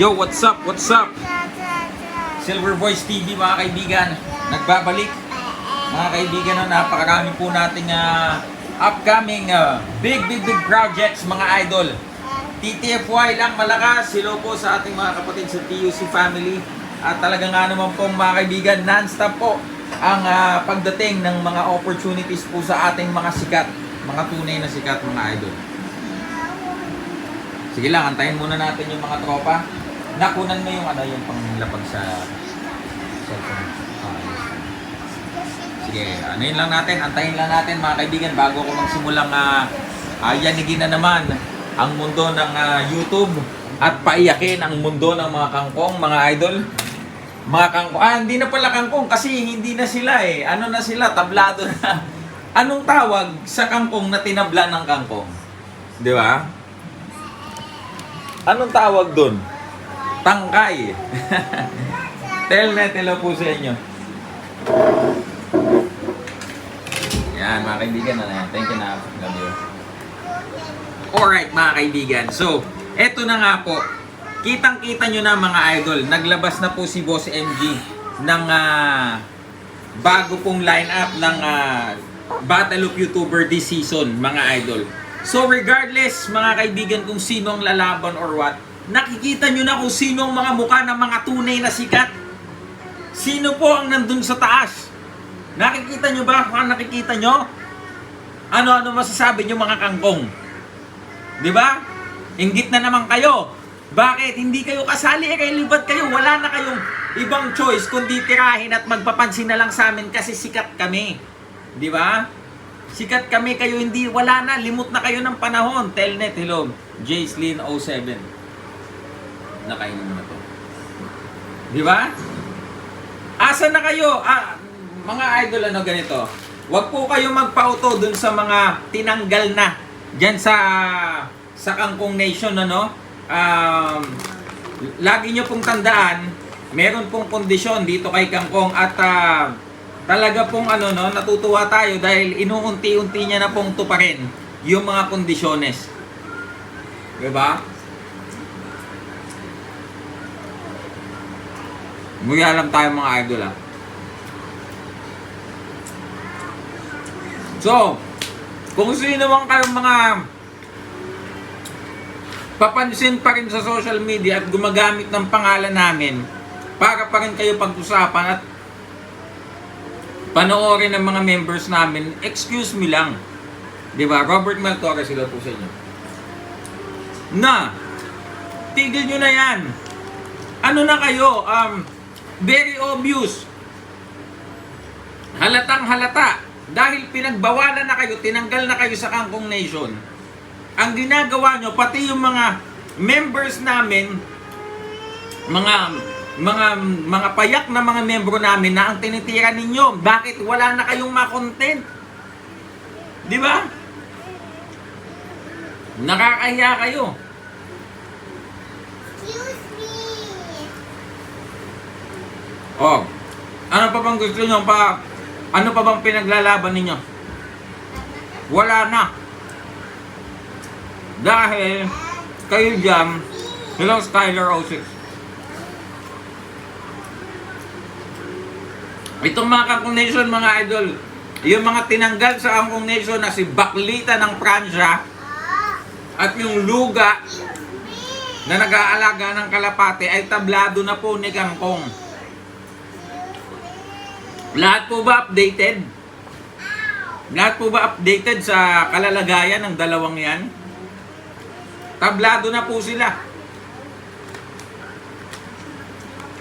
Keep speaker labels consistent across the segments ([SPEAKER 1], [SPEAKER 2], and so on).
[SPEAKER 1] Yo, what's up? What's up? Silver Voice TV mga kaibigan, nagbabalik. Mga kaibigan, no, napakarami po nating ah, upcoming ah, big, big, big projects mga idol. TTFY lang malakas. Hello po sa ating mga kapatid sa TUC family. At talaga nga naman po mga kaibigan, non-stop po ang ah, pagdating ng mga opportunities po sa ating mga sikat. Mga tunay na sikat mga idol. Sige lang, antayin muna natin yung mga tropa. Nakunan mo yung ano, yung panglapag sa cellphone. Ah. Sige, ano yun lang natin, antayin lang natin mga kaibigan bago ko magsimulang uh, uh, yanigin na naman ang mundo ng ah, YouTube at paiyakin ang mundo ng mga kangkong, mga idol. Mga kangkong, ah hindi na pala kangkong kasi hindi na sila eh. Ano na sila, tablado na. Anong tawag sa kangkong na tinabla ng kangkong? Di ba? Anong tawag doon? Tangkay. Telnet, hello po sa inyo. Yan, mga kaibigan na yan. Thank you na. Love you. Alright, mga kaibigan. So, eto na nga po. Kitang-kita nyo na mga idol. Naglabas na po si Boss MG ng ah, bago pong lineup ng ah, Battle of YouTuber this season, mga idol. So regardless, mga kaibigan, kung sino ang lalaban or what, Nakikita nyo na kung sino ang mga mukha ng mga tunay na sikat. Sino po ang nandun sa taas? Nakikita nyo ba kung nakikita nyo? Ano-ano masasabi nyo mga kangkong? Di ba? Ingit na naman kayo. Bakit? Hindi kayo kasali eh, kayo libat kayo. Wala na kayong ibang choice kundi tirahin at magpapansin na lang sa amin kasi sikat kami. Di ba? Sikat kami kayo hindi, wala na, limot na kayo ng panahon. Telnet, hello, Jaislyn07 nakainin mo na to. Di ba? Asa na kayo? Ah, mga idol, ano ganito? Huwag po kayo magpauto dun sa mga tinanggal na dyan sa sa Kangkong Nation, ano? Um, lagi nyo pong tandaan, meron pong kondisyon dito kay Kangkong at uh, talaga pong ano, no, natutuwa tayo dahil inuunti-unti niya na pong tuparin yung mga kondisyones. Diba? Muya lang tayo mga idol ah. So, kung sino man kayong mga papansin pa rin sa social media at gumagamit ng pangalan namin para pa rin kayo pag-usapan at panoorin ng mga members namin, excuse me lang. Di ba? Robert Maltore sila po sa inyo. Na, tigil nyo na yan. Ano na kayo? Um, very obvious. Halatang halata. Dahil pinagbawalan na kayo, tinanggal na kayo sa Kangkong Nation. Ang ginagawa nyo, pati yung mga members namin, mga mga mga payak na mga membro namin na ang tinitira ninyo. Bakit wala na kayong ma-content? Di ba? Nakakahiya kayo.
[SPEAKER 2] Excuse me.
[SPEAKER 1] Oh. Ano pa bang gusto nyo pa? Ano pa bang pinaglalaban ninyo? Wala na. Dahil kayo dyan, hello Skyler 06. Itong mga Kangkong Nation, mga idol, yung mga tinanggal sa Kangkong Nation na si Baklita ng Pransya at yung Luga na nag-aalaga ng kalapate ay tablado na po ni Kangkong. Lahat po ba updated? Lahat po ba updated sa kalalagayan ng dalawang yan? Tablado na po sila.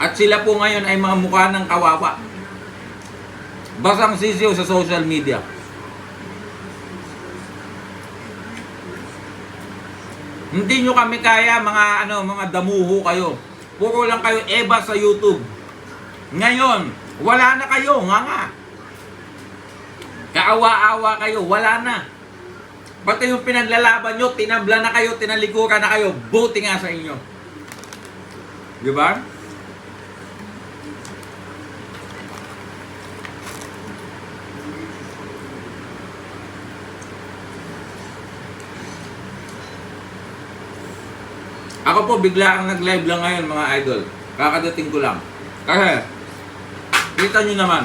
[SPEAKER 1] At sila po ngayon ay mga mukha ng kawawa. Basang sisiyo sa social media. Hindi nyo kami kaya mga ano mga damuho kayo. Puro lang kayo eba sa YouTube. Ngayon, wala na kayo, nga nga. Kaawa-awa kayo, wala na. Pati yung pinaglalaban nyo, tinabla na kayo, tinalikuran na kayo, buti nga sa inyo. Di ba? Ako po, bigla ang nag-live lang ngayon mga idol. Kakadating ko lang. Kasi, kita nyo naman,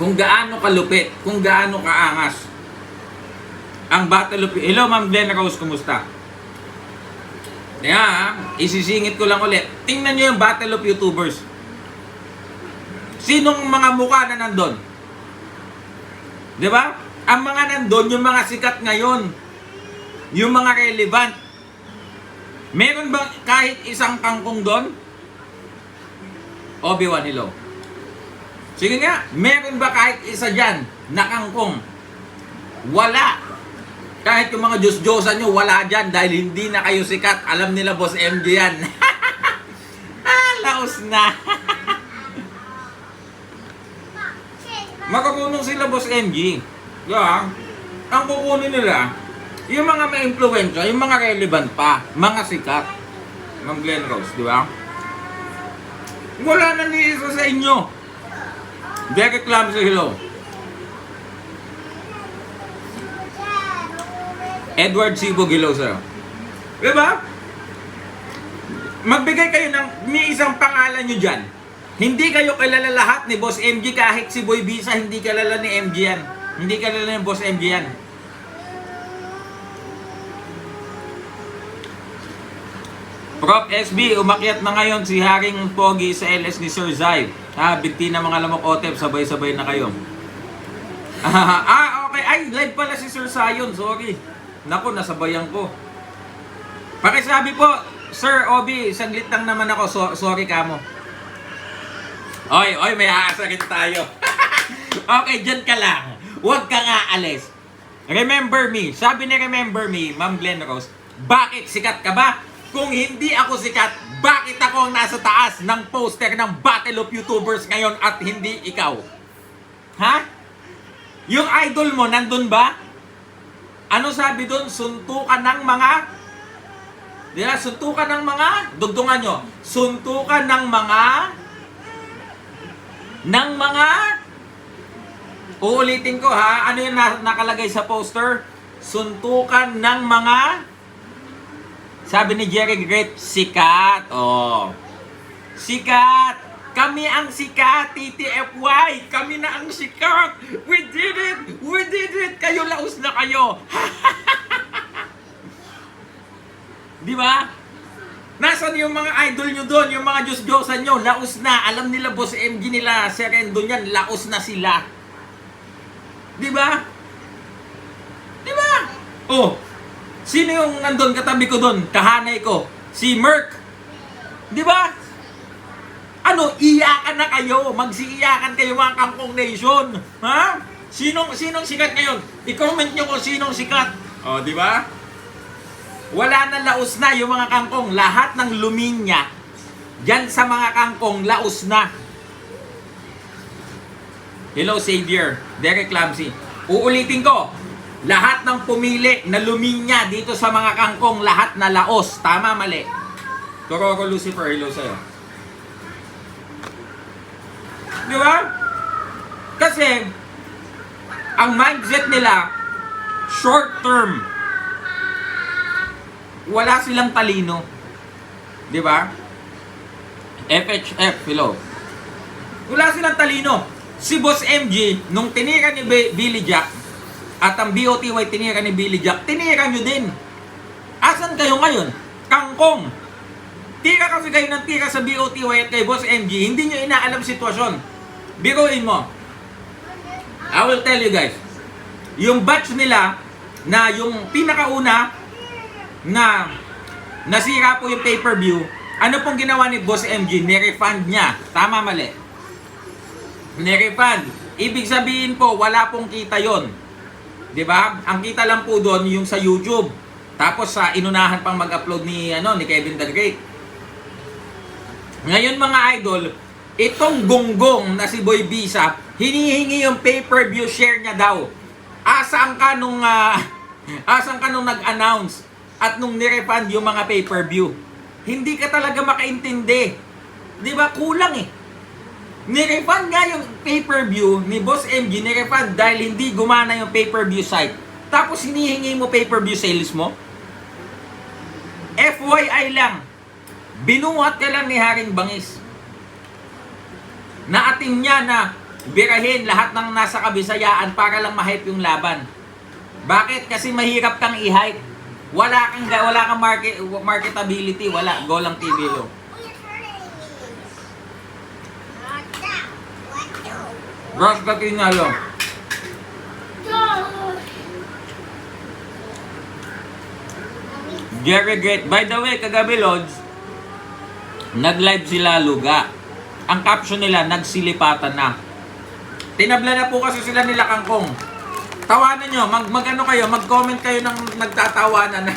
[SPEAKER 1] kung gaano kalupit, kung gaano kaangas, ang Battle of... Hello, Ma'am Glenn Rose, kumusta? Kaya, ha, isisingit ko lang ulit. Tingnan nyo yung Battle of YouTubers. Sinong mga mukha na nandun? Di ba? Ang mga nandun, yung mga sikat ngayon. Yung mga relevant. Meron ba kahit isang kangkong doon? Obi-Wan, hello. Sige nga, meron ba kahit isa dyan na kangkong? Wala. Kahit yung mga Diyos-Diyosan nyo, wala dyan dahil hindi na kayo sikat. Alam nila, Boss MJ yan. ah, laos na. Makakunong sila, Boss MG. Yeah. Ang kukunin nila, yung mga may influensya, yung mga relevant pa, mga sikat. Ma'am Glenn Rose, di ba? Wala na ni isa sa inyo. Derek Clamsy, hello. Edward Sibog, hello sa'yo. Di ba? Magbigay kayo ng may isang pangalan nyo dyan. Hindi kayo kilala lahat ni Boss MG kahit si Boy Bisa hindi kilala ni MG yan. Hindi kilala ni Boss MG yan. Prof. SB, umakyat na ngayon si Haring Pogi sa LS ni Sir Zai. Ha, binti na mga lamok otep, sabay-sabay na kayo. ah, okay. Ay, live pala si Sir Sayon. Sorry. Naku, nasabayan ko. Pakisabi po, Sir Obi, saglit lang naman ako. So, sorry ka mo. Oy, oy, may aasakin tayo. okay, dyan ka lang. Huwag ka nga alis. Remember me. Sabi ni Remember me, Ma'am Glenn Rose, bakit sikat ka ba? Kung hindi ako sikat, bakit ako ang nasa taas ng poster ng Battle of YouTubers ngayon at hindi ikaw? Ha? Yung idol mo, nandun ba? Ano sabi doon? Suntukan ng mga... Di ba? Suntukan ng mga... Dugtungan nyo. Suntukan ng mga... Ng mga... Uulitin ko ha. Ano yung na- nakalagay sa poster? Suntukan ng mga... Sabi ni Jerry Great, sikat. Oh. Sikat. Kami ang sikat, TTFY. Kami na ang sikat. We did it. We did it. Kayo laos na kayo. Di ba? Nasaan yung mga idol nyo doon, yung mga Diyos-Diyosan nyo, laos na. Alam nila, Boss MG nila, Serendo niyan, laos na sila. Di ba? Di ba? Oh, sino yung nandun katabi ko doon? Kahanay ko. Si Merk. Di ba? Ano, iyakan na kayo. Magsiiyakan kayo mga Kangkong Nation. Ha? Sinong, sinong sikat ngayon? I-comment nyo kung sinong sikat. O, di ba? Wala na laos na yung mga kangkong. Lahat ng luminya, dyan sa mga kangkong, laos na. Hello, Savior. Derek Clamsy. Uulitin ko. Lahat ng pumili na luminya dito sa mga kangkong, lahat na laos. Tama, mali. Tororo Lucifer, hello sa'yo. Di ba? Kasi, ang mindset nila, short term. Wala silang talino. Di ba? FHF, hello. Wala silang talino. Si Boss MG, nung tinira ni Billy Jack, at ang BOTY tinira ni Billy Jack, tinira nyo din. Asan kayo ngayon? Kangkong. Tira kasi kayo ng tira sa BOTY at kay Boss MG, hindi nyo inaalam sitwasyon. Biruin mo. I will tell you guys. Yung batch nila, na yung pinakauna, na nasira po yung pay-per-view, ano pong ginawa ni Boss MG? Nirefund niya. Tama, mali. Nirefund. Ibig sabihin po, wala pong kita yon. 'Di ba? Ang kita lang po doon yung sa YouTube. Tapos sa inunahan pang mag-upload ni ano ni Kevin the Great. Ngayon mga idol, itong gonggong na si Boy Bisa, hinihingi yung pay-per-view share niya daw. Asang ka nung ah, asang ka nung nag-announce at nung nirefund yung mga pay-per-view. Hindi ka talaga makaintindi. 'Di ba? Kulang eh. Nirefund nga yung pay-per-view ni Boss MG, nirefund dahil hindi gumana yung pay-per-view site. Tapos hinihingi mo pay-per-view sales mo? FYI lang, binuhat ka lang ni Haring Bangis. Naatin niya na birahin lahat ng nasa kabisayaan para lang ma-hype yung laban. Bakit? Kasi mahirap kang i-hype. Wala kang wala kang market marketability, wala. Go lang TV yo. Ross Katinalo. Gary Great. By the way, kagabi, Lods, nag-live sila Luga. Ang caption nila, nagsilipatan na. Tinabla na po kasi sila nila kangkong. Tawanan nyo, mag, mag ano kayo, mag-comment kayo ng nagtatawanan.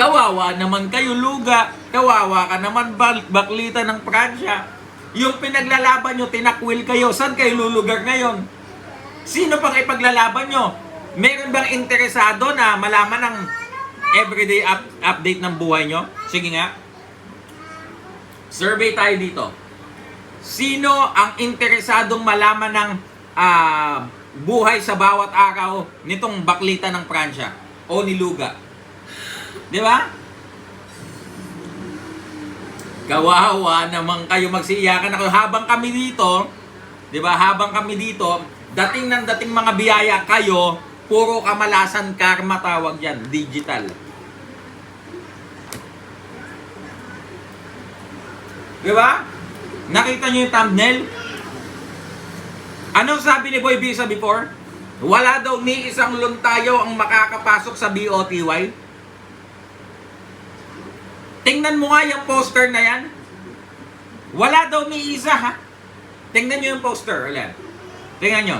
[SPEAKER 1] Kawawa naman kayo, Luga. Kawawa ka naman, bal- baklita ng Pransya. Yung pinaglalaban nyo, tinakwil kayo. Saan kayo lulugar ngayon? Sino pang ipaglalaban nyo? Meron bang interesado na malaman ng everyday up- update ng buhay nyo? Sige nga. Survey tayo dito. Sino ang interesadong malaman ng ah, buhay sa bawat araw nitong baklita ng Pransya o ni Luga? Di ba? Kawawa naman kayo magsiiyakan ako habang kami dito, 'di ba? Habang kami dito, dating ng dating mga biyaya kayo, puro kamalasan karma tawag 'yan, digital. 'Di ba? Nakita niyo yung thumbnail? Anong sabi ni Boy Bisa before? Wala daw ni isang luntayo ang makakapasok sa BOTY. Tingnan mo nga yung poster na yan. Wala daw ni isa ha. Tingnan nyo yung poster. Ulan. Tingnan nyo.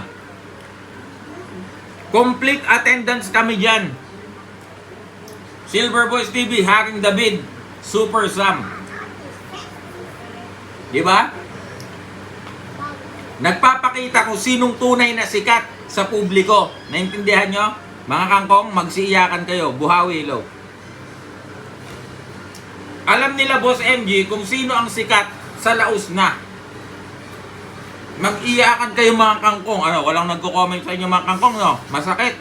[SPEAKER 1] Complete attendance kami dyan. Silver Boys TV, Haring David, Super Sam. Di ba? Nagpapakita kung sinong tunay na sikat sa publiko. Naintindihan nyo? Mga kangkong, magsiiyakan kayo. Buhawi, low. Alam nila Boss MG kung sino ang sikat sa laos na. Mag-iyakan kayo mga kangkong. Ano, walang nagko-comment sa inyo mga kangkong, no? Masakit.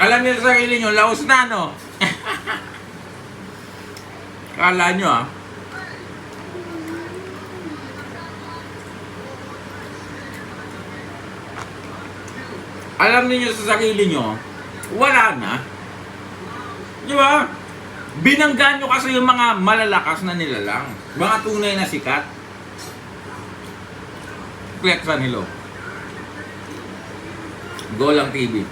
[SPEAKER 1] Alam niyo sa sarili nyo, laos na, no? Kala nyo, ah. Alam niyo sa sarili nyo, wala na. Di ba? Binanggaan nyo kasi yung mga malalakas na nilalang. Mga tunay na sikat. Flexan nilo. Go lang TV.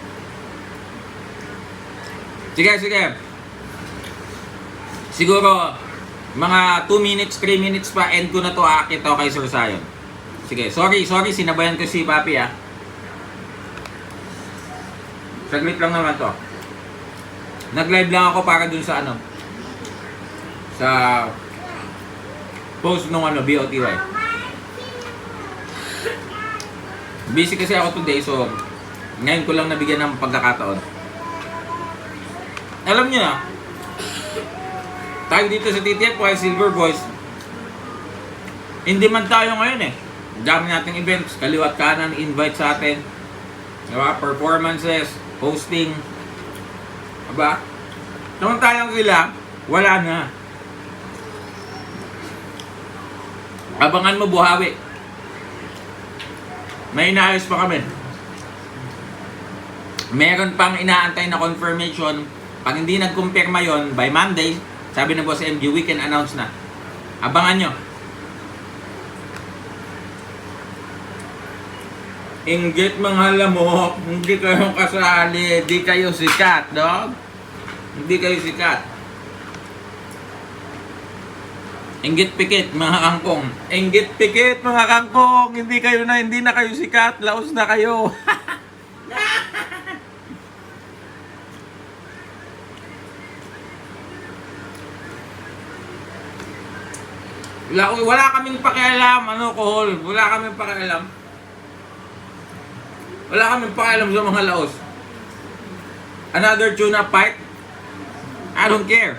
[SPEAKER 1] Sige, sige. Siguro, mga 2 minutes, 3 minutes pa, end ko na to akit ako kay Sir Zion. Sige, sorry, sorry, sinabayan ko si Papi ah. Saglit lang naman to. Nag-live lang ako para dun sa ano. Sa post nung ano, BOTY. Busy kasi ako today, so ngayon ko lang nabigyan ng pagkakataon. Alam niyo na, tayo dito sa TTF, kaya Silver Boys, hindi man tayo ngayon eh. Dami nating events, kaliwat kanan, invite sa atin. Diba? Performances, hosting. Diba? Samantalang sila, wala na. Abangan mo buhawi. May inaayos pa kami. Meron pang inaantay na confirmation. Pag hindi nagkumpirma yon by Monday, sabi ng boss MG, we can announce na. Abangan nyo. Inggit mga lamok, hindi kayo kasali, di kayo sikat, dog. Hindi kayo sikat. Inggit pikit mga kangkong. Inggit pikit mga kangkong. Hindi kayo na, hindi na kayo sikat. Laos na kayo. wala, wala kaming pakialam, ano, kohol. Wala kaming pakialam. Wala kaming pakialam sa mga laos. Another tuna fight? I don't care.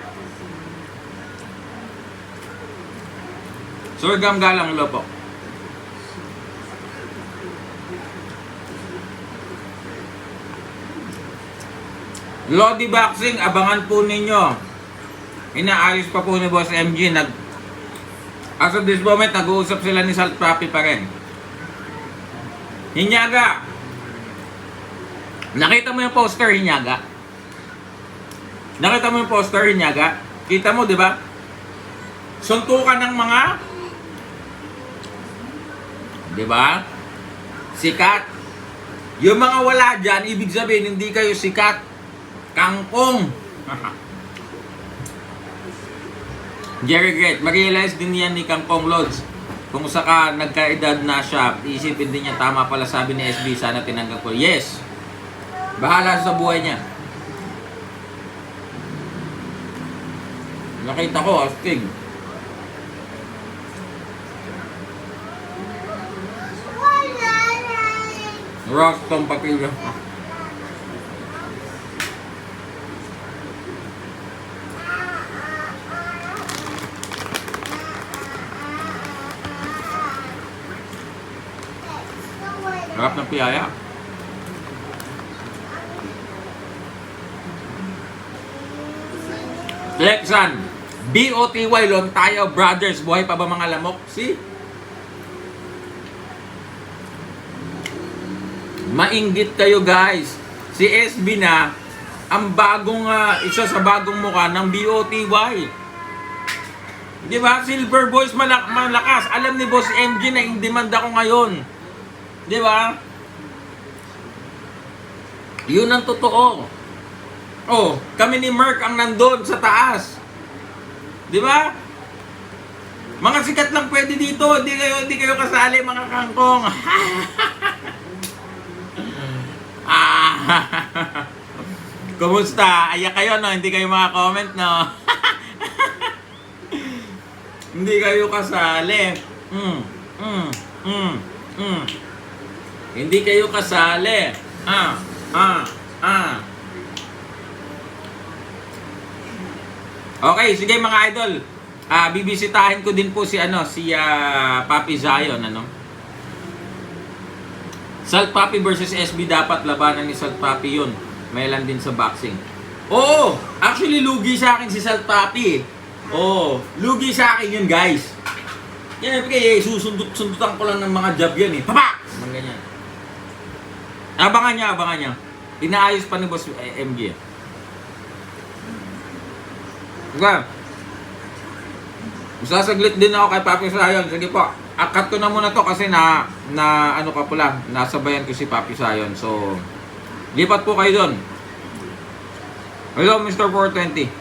[SPEAKER 1] Surgam galang lopo. Lodi Boxing, abangan po ninyo. Inaayos pa po ni Boss MG. Nag, as of this moment, nag-uusap sila ni Salt Papi pa rin. Hinyaga. Nakita mo yung poster, Hinyaga? Nakita mo yung poster, Hinyaga? Kita mo, di ba? Suntukan ng mga Di ba? Sikat. Yung mga wala dyan, ibig sabihin, hindi kayo sikat. Kangkong. Jerry Great, ma-realize din yan ni Kangkong Lods. Kung saka nagkaedad na siya, isipin din niya, tama pala sabi ni SB, sana tinanggap ko. Yes! Bahala sa buhay niya. Nakita ko, astig. Rostong papilya. Harap ng piyaya. Lexan, B-O-T-Y, Lontayo Brothers. Buhay pa ba mga lamok? Si? Mainggit kayo guys. Si SB na, ang bagong, ah, isa sa bagong mukha ng B-O-T-Y. Di ba? Silver Boys malak malakas. Alam ni Boss MG na in demand ako ngayon. Di ba? Yun ang totoo. Oh, kami ni Merck ang nandun sa taas. Di ba? Mga sikat lang pwede dito. Hindi kayo, hindi kayo kasali mga kangkong. ah. Kumusta? Ayak kayo no? Hindi kayo maka-comment no? hindi kayo kasali. Mm, mm, mm, mm. Hindi kayo kasali. Ah, ah, ah. Okay, sige mga idol. Ah, bibisitahin ko din po si ano, si ah, Papi Zion ano. Salt Papi versus SB dapat labanan ni Salt Papi 'yun. May lang din sa boxing. Oo, actually lugi sa akin si Salt Papi. Oo, lugi sa akin 'yun, guys. Yan, kaya susundot-sundutan ko lang ng mga jab yan eh. Papa! Mga ganyan. Abangan niya, abangan niya. Inaayos pa ni Boss eh, MG. eh. Okay. Sasaglit din ako kay Papi Sayon. Sige po. Akat ko na muna to kasi na, na ano ka pala, nasabayan ko si Papi Sayon. So, lipat po kayo doon. Hello, Mr. 420.